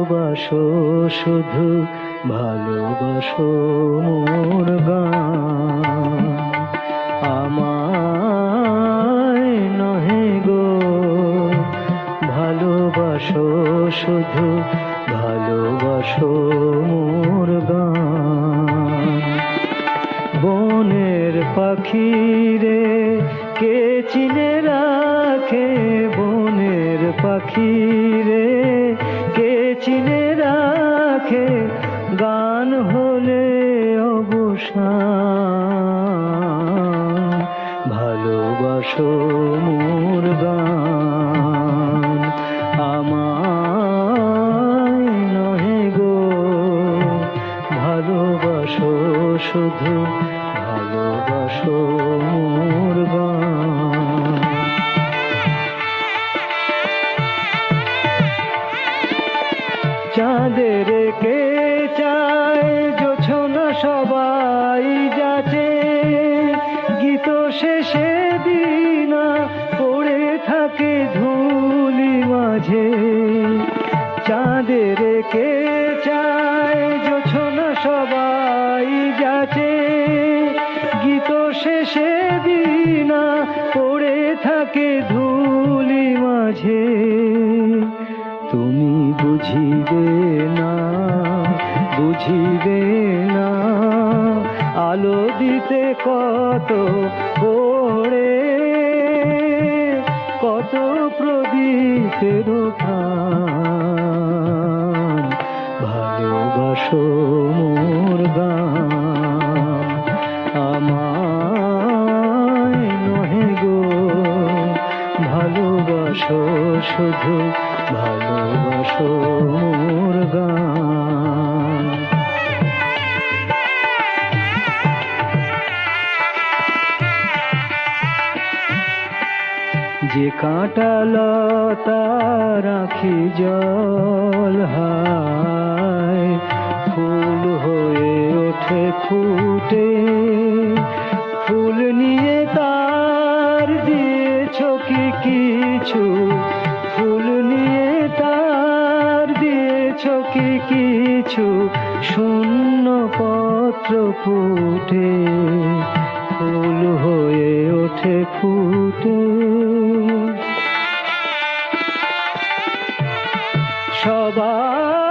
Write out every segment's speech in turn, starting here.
ভালোবাসো, শুধু ভালোবাসো মোর আমায় নহে গো, ভালোবাসো, শুধু ভালোবাসো মোর গান। বনের পাখি রে কে চিনে রাখে? বনের পাখি রে কে চিনে রাখে গান হলে অবসান ভালোবাসো মোর গান আমায় নহে গো। ভালোবাসো শুধু ভালোবাসো চাঁদের কে চায় জোছনা সবাই যাচে। গীত শেষে দিনা পড়ে থাকে ধুলি মাঝে। চাঁদের কে চায় জোছনা সবাই যাচে। গীত শেষে দিনা পড়ে থাকে ধুলি মাঝে। বুঝিবে না বুঝিবে না। আলো দিতে কত পড়ে কত প্রদীপের ভালোবাসো মোর ভালোবাসো, শুধু ভালোবাসো মোর গান। যে কাঁটা লতা রাখি জল হায়, ফুল হয়ে ওঠে ফুটে, ফুল নিয়ে তার দিয়েছ কি কিছু? ফুল নিয়ে তার দিয়েছ কি কিছু? শূন্য পত্র ফুটে, ফুল হয়ে ওঠে ফুটে। সবাই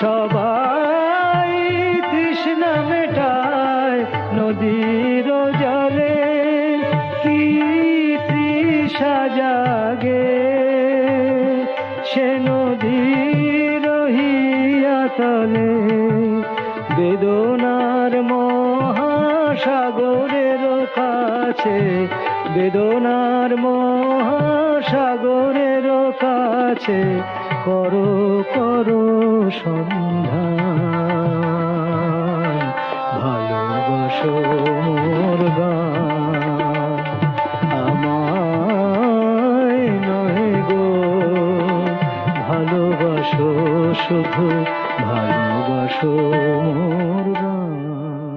সবাই তৃষ্ণা মেটায় নদীর জলে। কি তৃষা জাগে সে নদীর তলে। বেদনার মহাসাগরের কাছে, বেদনার মহাসাগরের কাছে করো করো সন্ধান। ভালোবাসো মোর গান। আমায় নয় গো ভালোবাসো শুধু ভালোবাসো মোর গান।